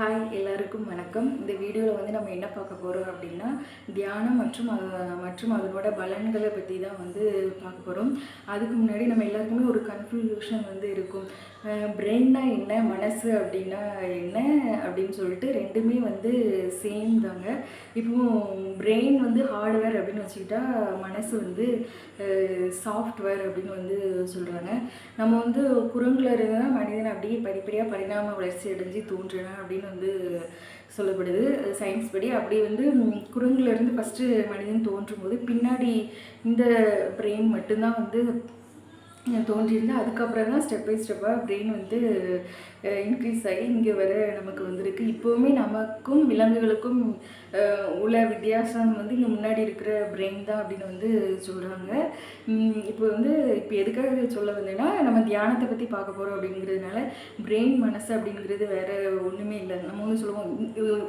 Hi எல்லாருக்கும் வணக்கம். இந்த வீடியோவில் வந்து நம்ம என்ன பார்க்க போகிறோம் அப்படின்னா தியானம் மற்றும் மற்றும் அதனோட பலன்களை பற்றி தான் வந்து பார்க்க போகிறோம் அதுக்கு முன்னாடி நம்ம எல்லாருக்குமே ஒரு கன்ஃபியூஷன் வந்து இருக்கும். பிரெயின்னா என்ன மனசு அப்படின்னா என்ன அப்படின்னு சொல்லிட்டு ரெண்டுமே வந்து சேம் தாங்க இப்போ பிரெயின் வந்து ஹார்ட்வேர் அப்படின்னு வச்சுக்கிட்டா மனசு வந்து சாஃப்ட்வேர் அப்படின்னு வந்து சொல்கிறாங்க நம்ம வந்து குரங்கில் இருந்து தான் மனிதன் அப்படியே படிப்படியாக பரிணாம வளர்ச்சி அடைஞ்சு தோன்றினான் அப்படின்னு வந்து சொல்லப்படுது. சயின்ஸ் படி அப்படி வந்து குரங்குலேருந்து ஃபஸ்ட்டு மனிதன் தோன்றும் போது பின்னாடி இந்த பிரெயின் மட்டும்தான் வந்து தோன்றியிருந்து அதுக்கப்புறம் தான் ஸ்டெப் பை ஸ்டெப்பாக பிரெயின் வந்து இன்க்ரீஸ் ஆகி இங்கே வர நமக்கு வந்திருக்கு. இப்போவுமே நமக்கும் விலங்குகளுக்கும் உள்ள வித்தியாசம் வந்து இங்கே முன்னாடி இருக்கிற பிரெயின் தான் அப்படின்னு வந்து சொல்கிறாங்க இப்போ வந்து இப்போ எதுக்காக சொல்ல வந்தேன்னா நம்ம தியானத்தை பற்றி பார்க்க போகிறோம் அப்படிங்கிறதுனால பிரெயின் மனசு அப்படிங்கிறது வேற ஒன்றுமே இல்லை. நம்ம வந்து சொல்லுவோம்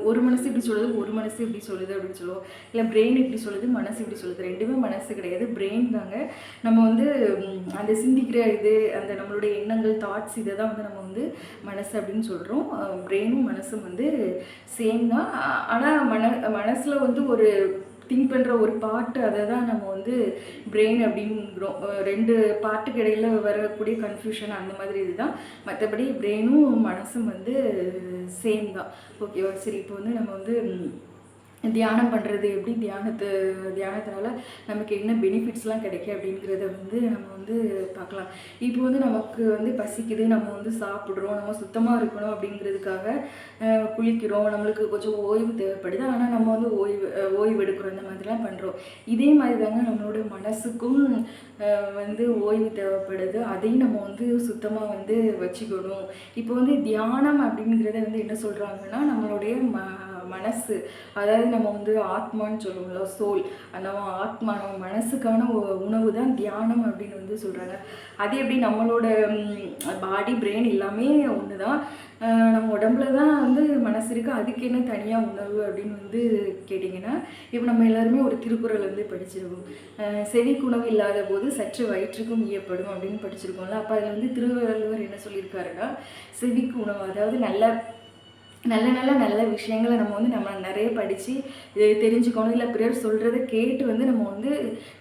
ஒரு மனசு இப்படி சொல்லுது ஒரு மனசு இப்படி சொல்லுது அப்படின்னு சொல்லுவோம். இல்லை பிரெயின் இப்படி சொல்லுது மனசு இப்படி சொல்லுது. ரெண்டுமே மனசு கிடையாது பிரெயின் தாங்க. நம்ம வந்து அந்த சிந்திக்கிற இது அந்த நம்மளுடைய எண்ணங்கள் தாட்ஸ் இதை தான் வந்து நம்ம வந்து மனசு அப்படின்னு சொல்கிறோம் பிரெயினும் மனசும் வந்து சேம் தான். ஆனால் மன மனசில் வந்து ஒரு திங்க் பண்ணுற ஒரு பாட்டு அதை தான் நம்ம வந்து பிரெயின் அப்படிங்கிறோம். ரெண்டு பாட்டுக்கு இடையில் வரக்கூடிய கன்ஃபியூஷன் அந்த மாதிரி இதுதான். மற்றபடி பிரெயினும் மனசும் வந்து சேம் தான். ஓகேவா சரி இப்போ வந்து நம்ம வந்து தியானம் பண்ணுறது எப்படி தியானத்து தியானத்தினால நமக்கு என்ன பெனிஃபிட்ஸ்லாம் கிடைக்கும் அப்படிங்கிறத வந்து நம்ம வந்து பார்க்கலாம். இப்போ வந்து நமக்கு வந்து பசிக்குது நம்ம வந்து சாப்பிட்றோம் நம்ம சுத்தமாக இருக்கணும் அப்படிங்கிறதுக்காக குளிக்கிறோம் நம்மளுக்கு கொஞ்சம் ஓய்வு தேவைப்படுது. ஆனால் நம்ம வந்து ஓய்வு ஓய்வு எடுக்கிறோம் இந்த மாதிரிலாம் பண்ணுறோம் இதே மாதிரி தாங்க நம்மளோட மனசுக்கும் வந்து ஓய்வு தேவைப்படுது. அதையும் நம்ம வந்து சுத்தமாக வந்து வச்சுக்கணும். இப்போ வந்து தியானம் அப்படிங்கிறத வந்து என்ன சொல்கிறாங்கன்னா நம்மளுடைய ம மனசு. அதாவது நம்ம வந்து ஆத்மான்னு சொல்லுவோம்ல சோல் நம்ம ஆத்மா நம்ம மனசுக்கான உ- உணவு தான் தியானம் அப்படின்னு வந்து சொல்கிறாங்க அது எப்படி நம்மளோட பாடி பிரெயின் எல்லாமே ஒன்று தான் நம்ம உடம்புல தான் வந்து மனசு இருக்குது அதுக்கு என்ன தனியாக உணவு அப்படின்னு வந்து கேட்டிங்கன்னா இப்போ நம்ம எல்லாருமே ஒரு திருக்குறள் வந்து படிச்சிருக்கோம். செவிக்கு உணவு இல்லாத போது சற்று வயிற்றுக்கும் ஈயப்படும் அப்படின்னு படிச்சிருக்கோம்ல. அப்போ அதில் வந்து திருவள்ளுவர் என்ன சொல்லியிருக்காருன்னா செவிக்கு உணவு அதாவது நல்ல நல்ல நல்ல நல்ல விஷயங்களை நம்ம வந்து நம்ம நிறைய படித்து தெரிஞ்சுக்கணும். இல்லை பிறர் சொல்கிறத கேட்டு வந்து நம்ம வந்து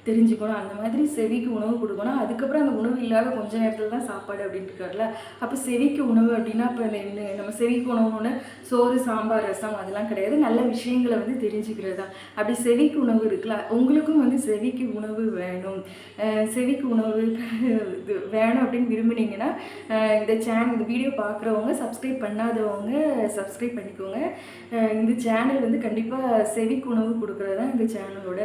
தெரிஞ்சுக்கணும். அந்த மாதிரி செவிக்கு உணவு கொடுக்கணும். அதுக்கப்புறம் அந்த உணவு இல்லாத கொஞ்ச நேரத்தில் தான் சாப்பாடு அப்படின்ட்டு இருக்காருல்ல. அப்போ செவிக்கு உணவு அப்படின்னா இப்போ இந்த நம்ம செவிக்கு உணவுன்னு சோறு சாம்பார் ரசம் அதெல்லாம் கிடையாது. நல்ல விஷயங்களை வந்து தெரிஞ்சுக்கிறது தான். அப்படி செவிக்கு உணவு இருக்குல்ல உங்களுக்கும் வந்து செவிக்கு உணவு வேணும். செவிக்கு உணவு இது வேணும் அப்படின்னு விரும்புனீங்கன்னா இந்த சேனல் இந்த வீடியோ பார்க்குறவங்க சப்ஸ்கிரைப் பண்ணாதவங்க சப்ஸ்கிரைப் பண்ணிக்கோங்க. இந்த சேனல் வந்து கண்டிப்பாக செவிக்கு உணவு கொடுக்குறது தான் இந்த சேனலோட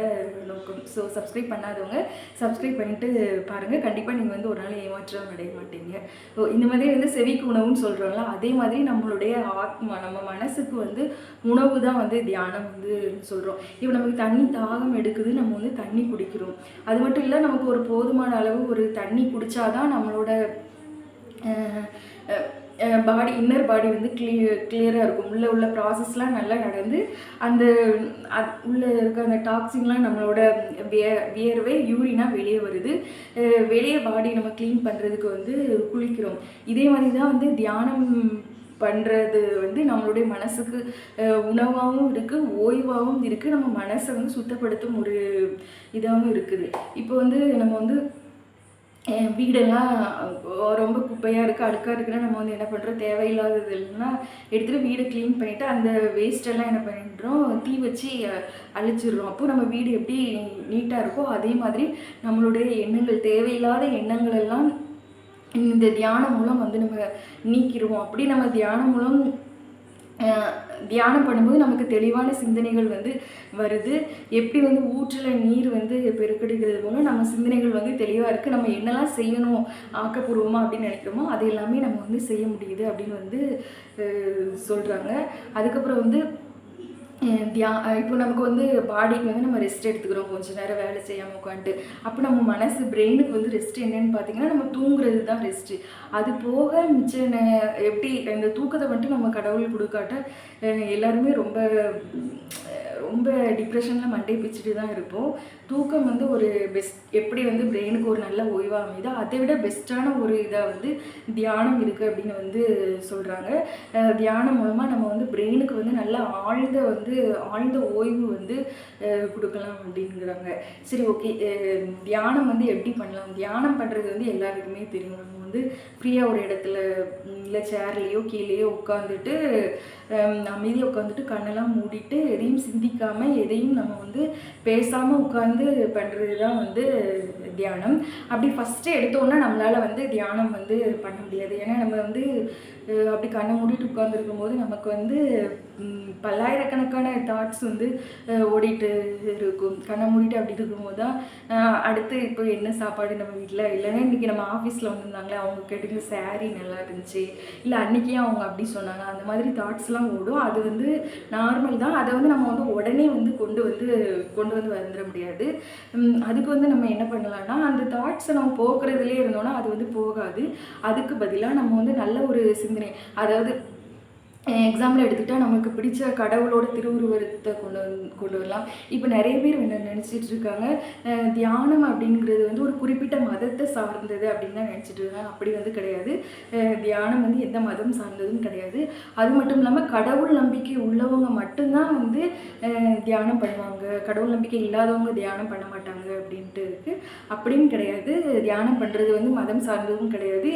நோக்கம். ஸோ சப்ஸ்கிரைப் பண்ணாதவங்க சப்ஸ்கிரைப் பண்ணிட்டு பாருங்கள் கண்டிப்பாக நீங்கள் வந்து ஒரு நாள் ஏமாற்றம் அடைய மாட்டீங்க. ஸோ இந்த மாதிரி வந்து செவிக்கு உணவுன்னு சொல்கிறோம்ல அதே மாதிரி நம்மளுடைய ஆத்மா நம்ம மனசுக்கு வந்து உணவு தான் வந்து தியானம் வந்து சொல்கிறோம் இப்போ நமக்கு தண்ணி தாகம் எடுக்குது நம்ம வந்து தண்ணி குடிக்கிறோம். அது மட்டும் இல்லை நமக்கு ஒரு போதுமான அளவு ஒரு தண்ணி குடித்தாதான் நம்மளோட பாடி இன்னர் பாடி வந்து கிளியர் கிளியராக இருக்கும். உள்ளே உள்ள ப்ராசஸ்லாம் நல்லா நடந்து அந்த அது உள்ளே இருக்க அந்த டாக்ஸின்லாம் நம்மளோட விய வியர்வை யூரினாக வெளியே வருது. வெளியே பாடி நம்ம க்ளீன் பண்ணுறதுக்கு வந்து குளிக்கிறோம். இதே மாதிரி தான் வந்து தியானம் பண்ணுறது வந்து நம்மளுடைய மனசுக்கு உணவாகவும் இருக்குது ஓய்வாகவும் இருக்குது நம்ம மனசை வந்து சுத்தப்படுத்தும் ஒரு இதாகவும் இருக்குது. இப்போ வந்து நம்ம வந்து வீடெல்லாம் ரொம்ப குப்பையாக இருக்குது அழுக்காக இருக்குன்னா நம்ம வந்து என்ன பண்ணுறோம் தேவையில்லாதது இல்லைன்னா எடுத்துகிட்டு வீடை க்ளீன் பண்ணிவிட்டு அந்த வேஸ்டெல்லாம் என்ன பண்ணுறோம் தீ வச்சு அழிச்சிடுறோம். அப்போ நம்ம வீடு எப்படி நீட்டாக இருக்கோ அதே மாதிரி நம்மளுடைய எண்ணங்கள் தேவையில்லாத எண்ணங்கள் எல்லாம் இந்த தியானம் மூலம் வந்து நம்ம நீக்கிடுவோம். அப்படி நம்ம தியானம் மூலம் தியானம் பண்ணும்போது நமக்கு தெளிவான சிந்தனைகள் வந்து வருது. எப்படி வந்து ஊற்றில் நீர் வந்து பெருக்கெடுக்கிறது போல நம்ம சிந்தனைகள் வந்து தெளிவாக இருக்குது நம்ம என்னெல்லாம் செய்யணும் ஆக்கப்பூர்வமாக அப்படின்னு நினைக்கிறோமோ அது எல்லாமே நம்ம வந்து செய்ய முடியுது அப்படின்னு வந்து சொல்கிறாங்க அதுக்கப்புறம் வந்து தியா இப்போ நமக்கு வந்து பாடிக்கு வந்து நம்ம ரெஸ்ட் எடுத்துக்கிறோம். கொஞ்ச நேரம் வேலை செய்யாமல் உட்காந்துட்டு அப்போ நம்ம மனசு பிரெயினுக்கு வந்து ரெஸ்ட் என்னன்னு பார்த்தீங்கன்னா நம்ம தூங்குறது தான் ரெஸ்ட்டு அது போக மிச்ச எப்படி இந்த தூக்கத்தை மட்டும் நம்ம கடவுள் கொடுக்காட்ட எல்லாருமே ரொம்ப ரொம்ப டிப்ரெஷனில் மண்டை பிச்சுட்டு தான் இருப்போம். தூக்கம் வந்து ஒரு பெஸ்ட் எப்படி வந்து பிரெயினுக்கு ஒரு நல்ல ஓய்வாக அமையுதோ அதை விட பெஸ்ட்டான ஒரு இதாக வந்து தியானம் இருக்குது அப்படின்னு வந்து சொல்கிறாங்க தியானம் மூலமாக நம்ம வந்து பிரெயினுக்கு வந்து நல்ல ஆழ்ந்த வந்து ஆழ்ந்த ஓய்வு வந்து கொடுக்கலாம் அப்படிங்கிறாங்க. சரி ஓகே தியானம் வந்து எப்படி பண்ணலாம்? தியானம் பண்ணுறது வந்து எல்லாருக்குமே தெரியும். வந்து ஃப்ரீயாக ஒரு இடத்துல இல்லை சேர்லேயோ கீழேயோ உட்காந்துட்டு அமைதியாக உட்காந்துட்டு கண்ணெல்லாம் மூடிட்டு எதையும் சிந்திக்காமல் எதையும் நம்ம வந்து பேசாமல் உட்காந்து பண்ணுறது தான் வந்து தியானம். அப்படி ஃபஸ்ட்டு எடுத்தோன்னா நம்மளால் வந்து தியானம் வந்து பண்ண முடியாது. ஏன்னா நம்ம வந்து அப்படி கண்ணை மூடிட்டு உட்காந்துருக்கும் போது நமக்கு வந்து பல்லாயிரக்கணக்கான தாட்ஸ் வந்து ஓடிட்டு இருக்கும். கண்ணை மூடிட்டு அப்படி இருக்கும்போது தான் அடுத்து இப்போ என்ன சாப்பாடு நம்ம வீட்டில் இல்லைன்னா இன்றைக்கி நம்ம ஆஃபீஸில் வந்திருந்தாங்களே? அவங்க கேட்டுங்க சாரீ நல்லா இருந்துச்சு. இல்லை அன்றைக்கே அவங்க அப்படி சொன்னாங்க. அந்த மாதிரி தாட்ஸ்லாம் ஓடும். அது வந்து நார்மல் தான். அதை வந்து நம்ம வந்து உடனே வந்து கொண்டு வந்து கொண்டு வந்து வந்துட முடியாது. அதுக்கு வந்து நம்ம என்ன பண்ணலாம்னா அந்த தாட்ஸை நம்ம போக்குறதுலேயே இருந்தோம்னா அது வந்து போகாது. அதுக்கு பதிலாக நம்ம வந்து நல்ல ஒரு சிந்தனை அதாவது எக்ஸாம்பிள் எடுத்துக்கிட்டால் நமக்கு பிடிச்ச கடவுளோட திருவுருவத்தை கொண்டு கொண்டு வரலாம். இப்போ நிறைய பேர் என்ன நினச்சிட்டு இருக்காங்க தியானம் அப்படிங்கிறது வந்து ஒரு குறிப்பிட்ட மதத்தை சார்ந்தது அப்படின்னு தான் நினச்சிட்டு இருக்காங்க. அப்படி வந்து கிடையாது. தியானம் வந்து எந்த மதம் சார்ந்ததும் கிடையாது. அது மட்டும் இல்லாமல் கடவுள் நம்பிக்கை உள்ளவங்க மட்டும்தான் வந்து தியானம் பண்ணுவாங்க. கடவுள் நம்பிக்கை இல்லாதவங்க தியானம் பண்ண மாட்டாங்க அப்படின்ட்டு இருக்குது அப்படின்னு கிடையாது. தியானம் பண்ணுறது வந்து மதம் சார்ந்ததும் கிடையாது.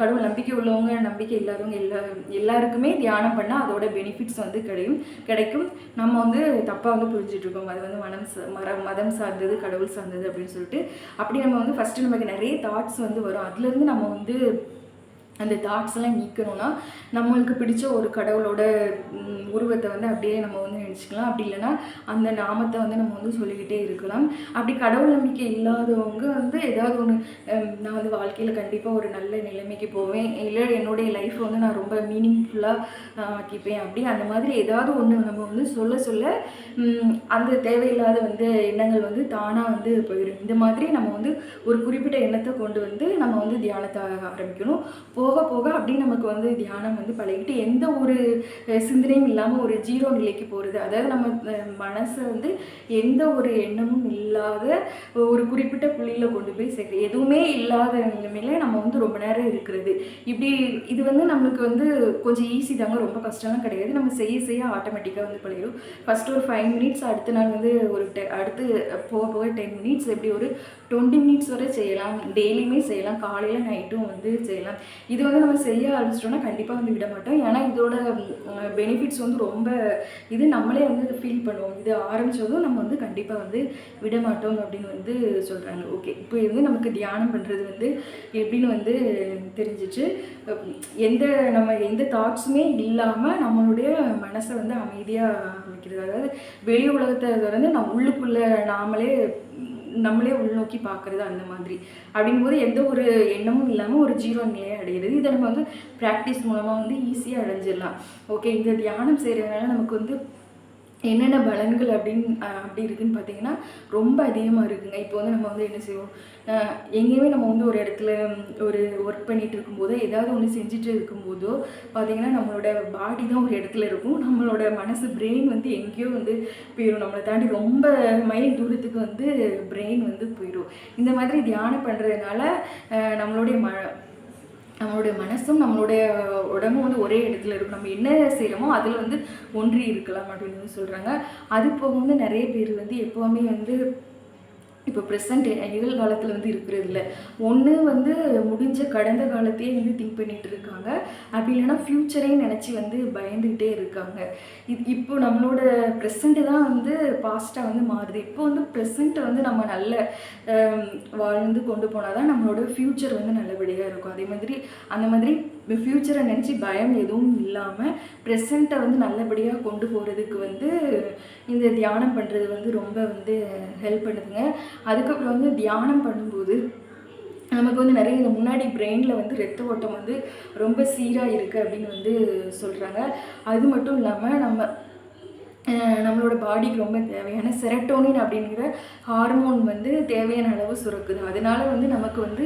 கடவுள் நம்பிக்கை உள்ளவங்க நம்பிக்கை இல்லாதவங்க எல்லா எல்லாருக்கும் தியானம் பண்ணால் அதோட பெனிஃபிட்ஸ் வந்து கிடைக்கும் கிடைக்கும். நம்ம வந்து தப்பாக வந்து புரிஞ்சிட்ருக்கோம். அது வந்து மனம் சா- மர மதம் சார்ந்தது கடவுள் சார்ந்தது அப்படின்னு சொல்லிட்டு. அப்படி நம்ம வந்து ஃபஸ்ட்டு நமக்கு நிறைய தாட்ஸ் வந்து வரும். அதுலேருந்து நம்ம வந்து அந்த தாட்ஸ் எல்லாம் நீக்கணும்னா நம்மளுக்கு பிடிச்ச ஒரு கடவுளோட உருவத்தை வந்து அப்படியே நம்ம வந்து நினச்சிக்கலாம். அப்படி இல்லைன்னா அந்த நாமத்தை வந்து நம்ம வந்து சொல்லிக்கிட்டே இருக்கலாம். அப்படி கடவுள் நம்பிக்கை இல்லாதவங்க வந்து ஏதாவது ஒன்று நான் வந்து வாழ்க்கையில் கண்டிப்பாக ஒரு நல்ல நிலைமைக்கு போவேன். இல்லை என்னுடைய லைஃப் வந்து நான் ரொம்ப மீனிங்ஃபுல்லாக ஆக்கிப்பேன் அப்படி அந்த மாதிரி ஏதாவது ஒன்று நம்ம வந்து சொல்ல சொல்ல அந்த தேவையில்லாத வந்து எண்ணங்கள் வந்து தானாக வந்து போயிடும் இந்த மாதிரி நம்ம வந்து ஒரு குறிப்பிட்ட எண்ணத்தை கொண்டு வந்து நம்ம வந்து தியானத்தை ஆரம்பிக்கணும். போக போக அப்படி நமக்கு வந்து தியானம் வந்து பழகிட்டு எந்த ஒரு சிந்தனையும் இல்லாமல் ஒரு ஜீரோ நிலைக்கு போகிறது அதாவது நம்ம மனசை வந்து எந்த ஒரு எண்ணமும் இல்லாத ஒரு குறிப்பிட்ட புள்ளியில் கொண்டு போய் சேர்க்குறது எதுவுமே இல்லாத நிலைமையில நம்ம வந்து ரொம்ப நேரம் இருக்கிறது. இப்படி இது வந்து நம்மளுக்கு வந்து கொஞ்சம் ஈஸி தாங்க ரொம்ப கஷ்டம்லாம் கிடையாது. நம்ம செய்ய செய்ய ஆட்டோமேட்டிக்காக வந்து பழகிடும் ஃபஸ்ட்டு ஒரு ஃபைவ் மினிட்ஸ் அடுத்த நாள் வந்து ஒரு டெ அடுத்து போக போக டென் மினிட்ஸ் எப்படி ஒரு டுவெண்ட்டி மினிட்ஸ் வரை செய்யலாம். டெய்லியுமே செய்யலாம். காலையில் நைட்டும் வந்து செய்யலாம். இது வந்து நம்ம செய்ய ஆரம்பிச்சிட்டோம்னா கண்டிப்பாக வந்து விட மாட்டோம். ஏன்னா இதோட பெனிஃபிட்ஸ் வந்து ரொம்ப இது நம்மளே வந்து ஃபீல் பண்ணுவோம். இது ஆரம்பித்ததும் நம்ம வந்து கண்டிப்பாக வந்து விட மாட்டோம் அப்படின்னு வந்து சொல்கிறாங்க ஓகே இப்போ வந்து நமக்கு தியானம் பண்ணுறது வந்து எப்படின்னு வந்து தெரிஞ்சிச்சு. எந்த நம்ம எந்த தாட்ஸுமே இல்லாமல் நம்மளுடைய மனசை வந்து அமைதியாக வைக்கிறது. அதாவது வெளி உலகத்தை வந்து நம்ம உள்ளுக்குள்ளே நாமளே நம்மளே உள்நோக்கி பார்க்குறது அந்த மாதிரி. அப்படிங்கும்போது எந்த ஒரு எண்ணமும் இல்லாமல் ஒரு ஜீரோ நிலையை அடையிறது. இதை நம்ம வந்து ப்ராக்டிஸ் மூலமாக வந்து ஈஸியாக அடைஞ்சிடலாம். ஓகே இந்த தியானம் செய்கிறதுனால நமக்கு வந்து என்னென்ன பலன்கள் அப்படின்னு அப்படி இருக்குதுன்னு பார்த்தீங்கன்னா ரொம்ப அதிகமாக இருக்குங்க. இப்போ வந்து நம்ம வந்து என்ன செய்வோம்? எங்கேயுமே நம்ம வந்து ஒரு இடத்துல ஒரு ஒர்க் பண்ணிகிட்டு இருக்கும்போதோ ஏதாவது ஒன்று செஞ்சுட்டு இருக்கும்போதோ பார்த்திங்கன்னா நம்மளோட பாடி தான் ஒரு இடத்துல இருக்கும். நம்மளோட மனசு பிரெயின் வந்து எங்கேயோ வந்து போயிடும் நம்மளை தாண்டி ரொம்ப மைல் தூரத்துக்கு வந்து பிரெயின் வந்து போயிடும் இந்த மாதிரி தியானம் பண்ணுறதுனால நம்மளுடைய ம நம்மளுடைய மனசும் நம்மளுடைய உடம்பும் வந்து ஒரே இடத்துல இருக்கும். நம்ம என்ன செய்கிறோமோ அதில் வந்து ஒன்றி இருக்கலாம் அப்படின்னு சொல்கிறாங்க அது போக வந்து நிறைய பேர் வந்து எப்போவுமே வந்து இப்போ ப்ரெசண்ட் நிகழ்காலத்தில் வந்து இருக்கிறது இல்லை. ஒன்று வந்து முடிஞ்ச கடந்த காலத்தையே வந்து திங்க் பண்ணிகிட்டு இருக்காங்க. அப்படி இல்லைன்னா ஃப்யூச்சரையும் நினச்சி வந்து பயந்துக்கிட்டே இருக்காங்க. இது இப்போ நம்மளோட ப்ரெசண்ட்டு தான் வந்து பாஸ்ட்டாக வந்து மாறுது. இப்போ வந்து ப்ரெசண்ட்டை வந்து நம்ம நல்ல வாழ்ந்து கொண்டு போனால் தான் நம்மளோட ஃப்யூச்சர் வந்து நல்லபடியாக இருக்கும். அதே மாதிரி அந்த மாதிரி ஃப்யூச்சரை நினச்சி பயம் எதுவும் இல்லாமல் ப்ரெசண்ட்டை வந்து நல்லபடியாக கொண்டு போகிறதுக்கு வந்து இந்த தியானம் பண்ணுறது வந்து ரொம்ப வந்து ஹெல்ப் பண்ணுதுங்க. அதுக்கப்புறம் வந்து தியானம் பண்ணும்போது நமக்கு வந்து நிறைய இந்த முன்னாடி பிரெயினில் வந்து ரத்த ஓட்டம் வந்து ரொம்ப சீராக இருக்குது அப்படின்னு வந்து சொல்கிறாங்க அது மட்டும் இல்லாமல் நம்ம நம்மளோட பாடிக்கு ரொம்ப தேவையான செரட்டோனின் அப்படிங்கிற ஹார்மோன் வந்து தேவையான அளவு சுரக்குது. அதனால வந்து நமக்கு வந்து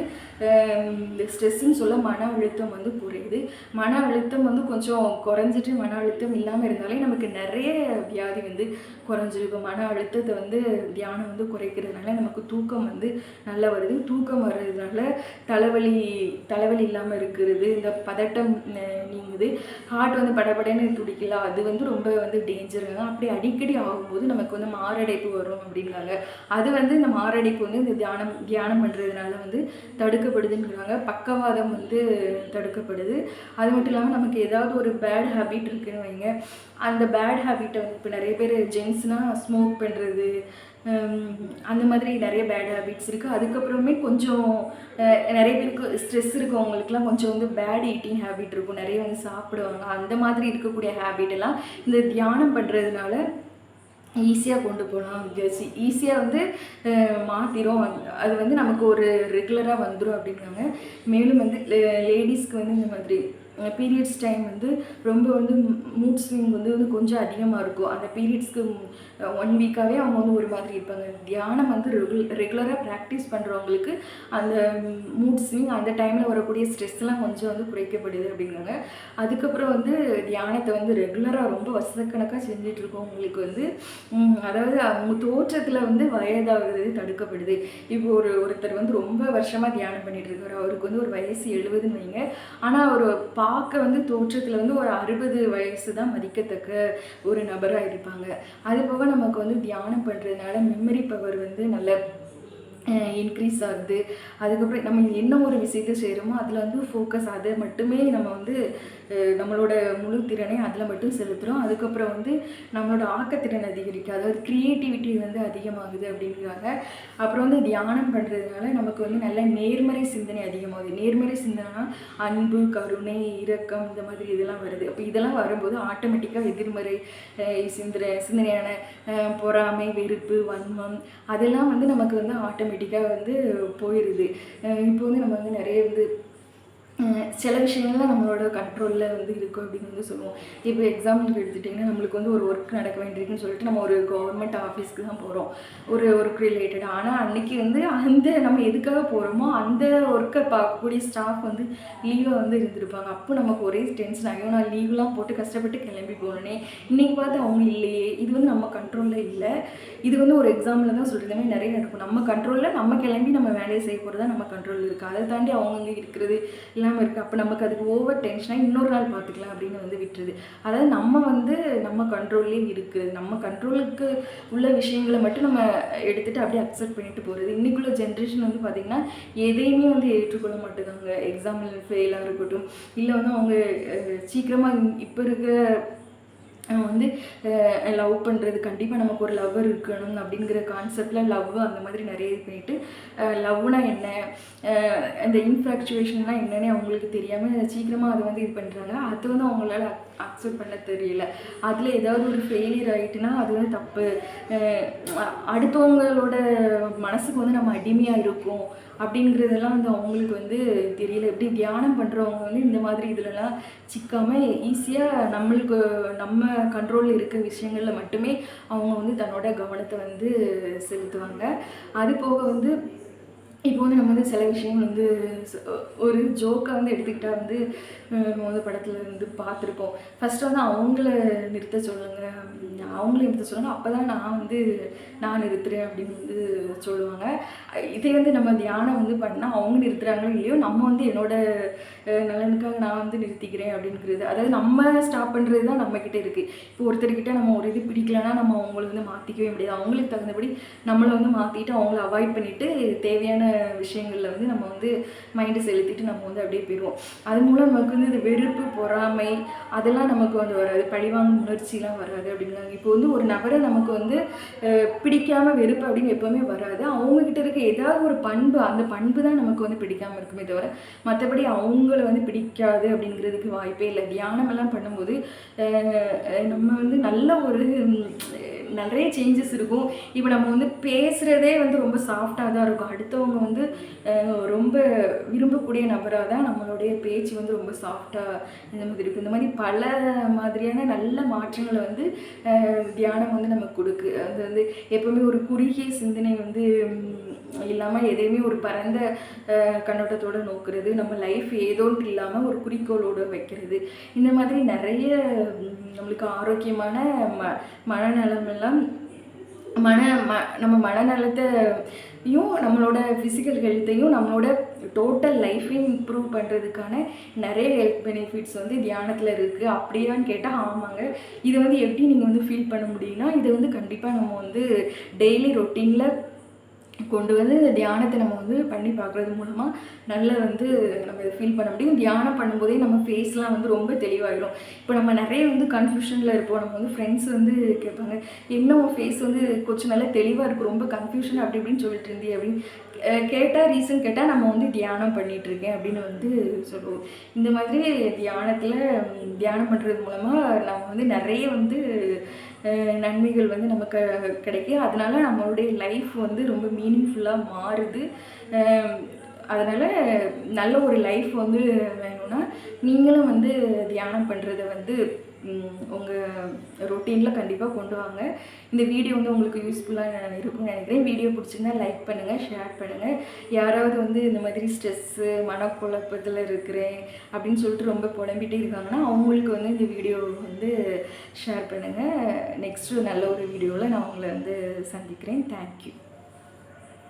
இந்த ஸ்ட்ரெஸ்ஸுன்னு சொல்ல மன அழுத்தம் வந்து குறையுது. மன அழுத்தம் வந்து கொஞ்சம் குறைஞ்சிட்டு மன அழுத்தம் இல்லாமல் இருந்தாலே நமக்கு நிறைய வியாதி வந்து குறைஞ்சிருக்கும் மன அழுத்தத்தை வந்து தியானம் வந்து குறைக்கிறதுனால நமக்கு தூக்கம் வந்து நல்லா வருது. தூக்கம் வர்றதுனால தலைவலி தலைவலி இல்லாமல் இருக்கிறது இந்த பதட்டம் நீங்குது. ஹார்ட் வந்து படபடன்னு துடிக்கலாம் அது வந்து ரொம்ப வந்து டேஞ்சருங்க அப்படி அடிக்கடி ஆகும்போது நமக்கு வந்து மாரடைப்பு வரும் அப்படிங்கிறாங்க. அது வந்து இந்த மாரடைப்பு வந்து இந்த தியானம் தியானம் பண்ணுறதுனால வந்து தடுக்கப்படுதுங்கிறாங்க. பக்கவாதம் வந்து தடுக்கப்படுது. அது மட்டும் இல்லாமல் நமக்கு ஏதாவது ஒரு பேட் ஹேபிட் இருக்குன்னு வைங்க. அந்த பேட் ஹேபிட்டை வந்து இப்போ நிறைய பேர் ஜென்ஸ்னால் ஸ்மோக் பண்ணுறது அந்த மாதிரி நிறைய பேட் ஹேபிட்ஸ் இருக்குது அதுக்கப்புறமே கொஞ்சம் நிறைய பேருக்கு ஸ்ட்ரெஸ் இருக்கவங்களுக்குலாம் கொஞ்சம் வந்து பேட் ஈட்டிங் ஹேபிட் இருக்கும். நிறைய வந்து சாப்பிடுவாங்க. அந்த மாதிரி இருக்கக்கூடிய ஹேபிட் எல்லாம் இந்த தியானம் பண்ணுறதுனால ஈஸியாக கொண்டு போகலாம். ஈஸியாக வந்து மாற்றிடும் அது வந்து நமக்கு ஒரு ரெகுலராக வந்துடும் அப்படின்னாங்க மேலும் வந்து லேடிஸ்க்கு வந்து இந்த மாதிரி பீரியட்ஸ் டைம் வந்து ரொம்ப வந்து மூட் ஸ்விங் வந்து வந்து கொஞ்சம் அதிகமாக இருக்கும். அந்த பீரியட்ஸ்க்கு ஒன் வீக்காகவே அவங்க வந்து ஒரு மாதிரி இருப்பாங்க. தியானம் வந்து ரெகுல ரெகுலராக ப்ராக்டிஸ் பண்ணுறவங்களுக்கு அந்த மூட் ஸ்விங் அந்த டைமில் வரக்கூடிய ஸ்ட்ரெஸ்லாம் கொஞ்சம் வந்து குறைக்கப்படுது அப்படிங்கிறாங்க அதுக்கப்புறம் வந்து தியானத்தை வந்து ரெகுலராக ரொம்ப வருஷக்கணக்காக செஞ்சுட்டு இருக்கவங்களுக்கு வந்து அதாவது அவங்க தோற்றத்தில் வந்து வயதாகிறது தடுக்கப்படுது. இப்போ ஒரு ஒருத்தர் வந்து ரொம்ப வருஷமாக தியானம் பண்ணிட்டு இருக்காரு. அவருக்கு வந்து ஒரு வயசு எழுபதுன்னு வைங்க. ஆனால் அவர் பா பார்க்க வந்து தோற்றத்தில் வந்து ஒரு அறுபது வயசு தான் மதிக்கத்தக்க ஒரு நபராக இருப்பாங்க. அது போக நமக்கு வந்து தியானம் பண்ணுறதுனால மெமரி பவர் வந்து நல்ல இன்க்ரீஸ் ஆகுது. அதுக்கப்புறம் நம்ம என்ன ஒரு விஷயத்தை செய்கிறோமோ அதில் வந்து ஃபோக்கஸ் அதை மட்டுமே நம்ம வந்து நம்மளோட முழு திறனை அதில் மட்டும் செலுத்துகிறோம் அதுக்கப்புறம் வந்து நம்மளோட ஆக்கத்திறன் அதிகரிக்கும். அதாவது க்ரியேட்டிவிட்டி வந்து அதிகமாகுது அப்படிங்கிறாங்க. அப்புறம் வந்து தியானம் பண்ணுறதுனால நமக்கு வந்து நல்ல நேர்மறை சிந்தனை அதிகமாகுது. நேர்மறை சிந்தனைனா அன்பு கருணை இரக்கம் இந்த மாதிரி இதெல்லாம் வருது. அப்போ இதெல்லாம் வரும்போது ஆட்டோமேட்டிக்காக எதிர்மறை சிந்தனை சிந்தனையான பொறாமை வெறுப்பு வன்மம் அதெல்லாம் வந்து நமக்கு வந்து ஆட்டோமேட்டிக்காக வந்து போயிடுது இப்போ வந்து நம்ம வந்து நிறைய வந்து சில விஷயங்கள்லாம் நம்மளோட கண்ட்ரோலில் வந்து இருக்கும் அப்படின்னு வந்து சொல்லுவோம். இப்போ எக்ஸாம்பிளுக்கு எடுத்துட்டிங்கன்னா நம்மளுக்கு வந்து ஒரு ஒர்க் நடக்க வேண்டியிருக்குன்னு சொல்லிட்டு நம்ம ஒரு கவர்மெண்ட் ஆஃபீஸ்க்கு தான் போகிறோம் ஒரு ஒர்க் ரிலேட்டடாக ஆனால் அன்றைக்கி வந்து அந்த நம்ம எதுக்காக போகிறோமோ அந்த ஒர்க்கை பார்க்கக்கூடிய ஸ்டாஃப் வந்து லீவாக வந்து இருந்திருப்பாங்க. அப்போ நமக்கு ஒரே டென்ஷன் ஆகியும் நான் லீவ்லாம் போட்டு கஷ்டப்பட்டு கிளம்பி போனேனே இன்றைக்கி பார்த்து அவங்க இல்லையே. இது வந்து நம்ம கண்ட்ரோலில் இல்லை. இது வந்து ஒரு எக்ஸாம்பிள் தான் சொல்கிறது மாதிரி நிறைய நடக்கும். நம்ம கண்ட்ரோலில் நம்ம கிளம்பி நம்ம வேலையை செய்ய போகிறது தான் நம்ம கண்ட்ரோலில் இருக்குது அதை தாண்டி அவங்கங்க இருக்கிறது இல்லாமல் இருக்குது அப்போ நமக்கு அதுக்கு ஓவர் டென்ஷனாக இன்னொரு நாள் பார்த்துக்கலாம் அப்படின்னு வந்து விட்டுருது. அதாவது நம்ம வந்து நம்ம கண்ட்ரோல்லேயும் இருக்குது நம்ம கண்ட்ரோலுக்கு உள்ள விஷயங்களை மட்டும் நம்ம எடுத்துகிட்டு அப்படியே அக்செப்ட் பண்ணிட்டு போகிறது இன்றைக்குள்ள ஜென்ரேஷன் வந்து பார்த்திங்கன்னா எதையுமே வந்து ஏற்றுக்கொள்ள மாட்டேங்காங்க. எக்ஸாம்பிள் ஃபெயிலாக இருக்கட்டும் இல்லை வந்து அவங்க சீக்கிரமாக இப்போ இருக்கிற நம்ம வந்து லவ் பண்ணுறது கண்டிப்பாக நமக்கு ஒரு லவ்வர் இருக்கணும் அப்படிங்கிற கான்செப்டில் லவ் அந்த மாதிரி நிறைய இது பண்ணிட்டு லவ்னா என்ன? அந்த இன்ஃப்ராக்சுவேஷன்லாம் என்னன்னு அவங்களுக்கு தெரியாமல் சீக்கிரமாக அதை வந்து இது பண்ணுறாங்க அது வந்து அவங்களால அக்செப்ட் பண்ண தெரியல. அதில் ஏதாவது ஒரு ஃபெயிலியர் ஆகிட்டுனா அது வந்து தப்பு. அடுத்தவங்களோட மனசுக்கு வந்து நம்ம அடிமையாக இருக்கோம் அப்படிங்கிறதெல்லாம் வந்து அவங்களுக்கு வந்து தெரியல. எப்படி தியானம் பண்ணுறவங்க வந்து இந்த மாதிரி இதுலலாம் சிக்காமல் ஈஸியாக நம்மளுக்கு நம்ம கண்ட்ரோலில் இருக்க விஷயங்களில் மட்டுமே அவங்க வந்து தன்னோட கவனத்தை வந்து செலுத்துவாங்க. அது போக வந்து இப்போ வந்து நம்ம வந்து சில விஷயங்கள் வந்து ஒரு ஜோக்கை வந்து எடுத்துக்கிட்டால் வந்து நம்ம வந்து படத்தில் வந்து பார்த்துருப்போம். ஃபஸ்ட்டு வந்து அவங்கள நிறுத்த சொல்லுங்கள் அவங்கள நிறுத்த சொல்லுங்கள் அப்போ தான் நான் வந்து நான் நிறுத்துகிறேன் அப்படின்னு வந்து சொல்லுவாங்க. இதே வந்து நம்ம தியானம் வந்து பண்ணால் அவங்க நிறுத்துகிறாங்களோ இல்லையோ நம்ம வந்து என்னோட நலனுக்காக நான் வந்து நிறுத்திக்கிறேன் அப்படிங்கிறது அதாவது நம்ம ஸ்டாப் பண்ணுறது தான் நம்மக்கிட்ட இருக்குது இப்போ ஒருத்தர்கிட்ட நம்ம ஒரு இது பிடிக்கலன்னா நம்ம அவங்கள வந்து மாற்றிக்கவே முடியாது. அவங்களுக்கு தகுந்தபடி நம்மளை வந்து மாற்றிட்டு அவங்கள அவாய்ட் பண்ணிவிட்டு தேவையான விஷயங்களில் வந்து நம்ம வந்து மைண்டை செலுத்திட்டு நம்ம வந்து அப்படியே போயிடுவோம். அது மூலம் நமக்கு வந்து இது வெறுப்பு பொறாமை அதெல்லாம் நமக்கு வந்து வராது. பழிவாங்கும் உணர்ச்சிலாம் வராது அப்படிங்கிறாங்க. இப்போ வந்து ஒரு நபரை நமக்கு வந்து பிடிக்காம வெறுப்பு அப்படின்னு எப்போவுமே வராது. அவங்கக்கிட்ட இருக்க ஏதாவது ஒரு பண்பு அந்த பண்பு தான் நமக்கு வந்து பிடிக்காம இருக்குமே தவிர மற்றபடி அவங்க உங்களை வந்து பிடிக்காது அப்படிங்கிறதுக்கு வாய்ப்பே இல்லை. தியானமெல்லாம் பண்ணும்போது நம்ம வந்து நல்ல ஒரு நிறைய சேஞ்சஸ் இருக்கும். இப்போ நம்ம வந்து பேசுகிறதே வந்து ரொம்ப சாஃப்டாக தான் இருக்கும். அடுத்தவங்க வந்து ரொம்ப விரும்பக்கூடிய நபராக தான் நம்மளுடைய பேச்சு வந்து ரொம்ப சாஃப்டாக இந்த மாதிரி இருக்கும். இந்த மாதிரி பல மாதிரியான நல்ல மாற்றங்களை வந்து தியானம் வந்து நமக்கு கொடுக்கு. அது வந்து எப்போவுமே ஒரு குறுகிய சிந்தனை வந்து இல்லாமல் எதையுமே ஒரு பரந்த கண்ணோட்டத்தோடு கண்ணோட்டத்தோட நோக்குறது நம்ம லைஃப் ஏதோன்ட்டு இல்லாமல் ஒரு குறிக்கோளோட வைக்கிறது. இந்த மாதிரி நிறைய நம்மளுக்கு ஆரோக்கியமான ம மனநலமெல்லாம் மன ம நம்ம மனநலத்தையும் நம்மளோட ஃபிசிக்கல் ஹெல்த்தையும் நம்மளோட டோட்டல் லைஃப்பையும் இம்ப்ரூவ் பண்ணுறதுக்கான நிறைய ஹெல்த் பெனிஃபிட்ஸ் வந்து தியானத்தில் இருக்குது அப்படியான்னு கேட்டால் ஆமாங்க. இதை வந்து எப்படி நீங்கள் வந்து ஃபீல் பண்ண முடியும்னா இதை வந்து கண்டிப்பாக நம்ம வந்து டெய்லி ரொட்டீனில் கொண்டு வந்து இந்த தியானத்தை நம்ம வந்து பண்ணி பார்க்குறது மூலமாக நல்ல வந்து நம்ம இதை ஃபீல் பண்ண முடியும். தியானம் பண்ணும்போதே நம்ம ஃபேஸ்லாம் வந்து ரொம்ப தெளிவாயிடும் இப்போ நம்ம நிறைய வந்து கன்ஃபியூஷனில் இருப்போம். நம்ம வந்து ஃப்ரெண்ட்ஸ் வந்து கேட்பாங்க என்ன உன் ஃபேஸ் வந்து கொஞ்சம் நல்லா தெளிவாக இருக்கும் ரொம்ப கன்ஃபியூஷன் அப்படி இப்படின்னு சொல்லிட்டு இருந்தி அப்படின்னு. கேட்டால் ரீசன் கேட்டால் நம்ம வந்து தியானம் பண்ணிகிட்ருக்கேன் இருக்கேன் அப்படின்னு வந்து சொல்லுவோம். இந்த மாதிரி தியானத்தில் தியானம் பண்ணுறது மூலமாக நம்ம வந்து நிறைய வந்து நன்மைகள் வந்து நமக்கு கிடைக்கும் அதனால் நம்மளுடைய லைஃப் வந்து ரொம்ப மீனிங்ஃபுல்லாக மாறுது. அதனால் நல்ல ஒரு லைஃப் வந்து வேணும்னா நீங்களும் வந்து தியானம் பண்ணுறத வந்து உங்கள் ரொட்டீனில் கண்டிப்பாக கொண்டு வாங்க. இந்த வீடியோ வந்து உங்களுக்கு யூஸ்ஃபுல்லாக இருக்கும்னு நினைக்கிறேன். வீடியோ பிடிச்சிருந்தா லைக் பண்ணுங்கள் ஷேர் பண்ணுங்கள் யாராவது வந்து இந்த மாதிரி ஸ்ட்ரெஸ்ஸு மனக்குழப்பத்தில் இருக்கிறேன் அப்படின்னு சொல்லிட்டு ரொம்ப புலம்பிகிட்டே இருக்காங்கன்னா அவங்களுக்கு வந்து இந்த வீடியோ வந்து ஷேர் பண்ணுங்கள் நெக்ஸ்ட்டு நல்ல ஒரு வீடியோவில் நான் உங்களை வந்து சந்திக்கிறேன். தேங்க்யூ